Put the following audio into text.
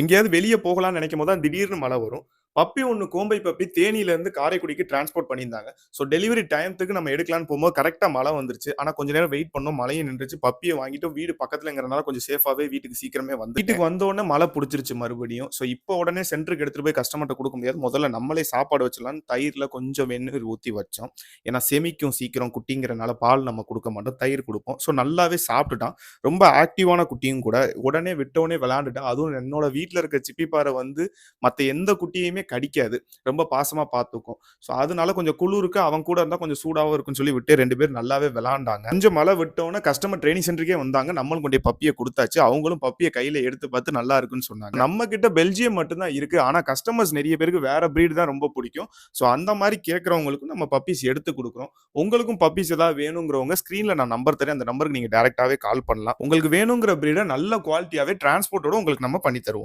எங்கேயாவது வெளியே போகலாம்னு நினைக்கும் போது தான் திடீர்னு மழை வரும். பப்பி ஒண்ணு கோம்பை பப்பி தேனியிலேருந்து காரைக்குடிக்கு டிரான்ஸ்போர்ட் பண்ணியிருந்தாங்க. ஸோ டெலிவரி டைம்த்துக்கு நம்ம எடுக்கலான்னு போம்போது கரெக்ட்டா மழை வந்துருச்சு. ஆனா கொஞ்ச நேரம் வெயிட் பண்ணோம். மழையும் நின்றுச்சு. பப்பிய வாங்கிட்டு வீடு பக்கத்துலங்கிறனால கொஞ்சம் சேஃபாவே வீட்டுக்கு சீக்கிரமே வந்துட்டேன். வீட்டுக்கு வந்தோனே மழை புடிச்சிருச்சு மறுபடியும். ஸோ இப்போ உடனே சென்டருக்கு எடுத்துட்டு போய் கஸ்டமர்ட்ட குடுக்க முடியாது. முதல்ல நம்மளே சாப்பாடு வச்சுடலான்னு தயிர்ல கொஞ்சம் வெந்நீர் ஊத்தி வச்சோம். ஏன்னா செமிக்கும் சீக்கிரம் குட்டிங்கிறனால பால் நம்ம குடுக்க மாட்டோம். தயிர் குடுப்போம். ஸோ நல்லாவே சாப்பிட்டுட்டான். ரொம்ப ஆக்டிவான குட்டியும் கூட. உடனே விட்டோனே விளையாண்டுட்டான். அதுவும் என்னோட வீட்ல இருக்க சிப்பி பாறை வந்து மத்த எந்த குட்டியுமே கடிக்காது. ரொம்ப பாசமா பார்த்துக்கும். ஸோ அதனால கொஞ்சம் குளுருக்கு அவன் கூட இருந்தால் கொஞ்சம் சூடாகவும் இருக்கும்னு சொல்லி விட்டு ரெண்டு பேரும் நல்லாவே விளாண்டாங்க கொஞ்சம் மழை விட்டோன்னே கஸ்டமர் ட்ரைனிங் சென்டருக்கே வந்தாங்க. நம்மளும் கொண்டு பப்பியை கொடுத்தாச்சு அவங்களும் பப்பியை கையில எடுத்து பார்த்து நல்லா இருக்குன்னு சொன்னாங்க. நம்ம கிட்ட பெல்ஜியம் மட்டும்தான் இருக்கு. ஆனால் கஸ்டமர்ஸ் நிறைய பேருக்கு வேற ப்ரீடு தான் ரொம்ப பிடிக்கும் ஸோ அந்த மாதிரி கேட்குறவங்களுக்கும் நம்ம பப்பீஸ் எடுத்து கொடுக்குறோம் உங்களுக்கும் பப்பீஸ் ஏதாவது வேணுங்கிறவங்க ஸ்க்ரீனில் நான் நம்பர் தரேன். அந்த நம்பருக்கு நீங்கள் டேரெக்டாகவே கால் பண்ணலாம். உங்களுக்கு வேணுங்கிற பிரீடை நல்ல குவாலிட்டியாகவே டிரான்ஸ்போர்ட்டோட உங்களுக்கு நம்ம பண்ணி தருவோம்.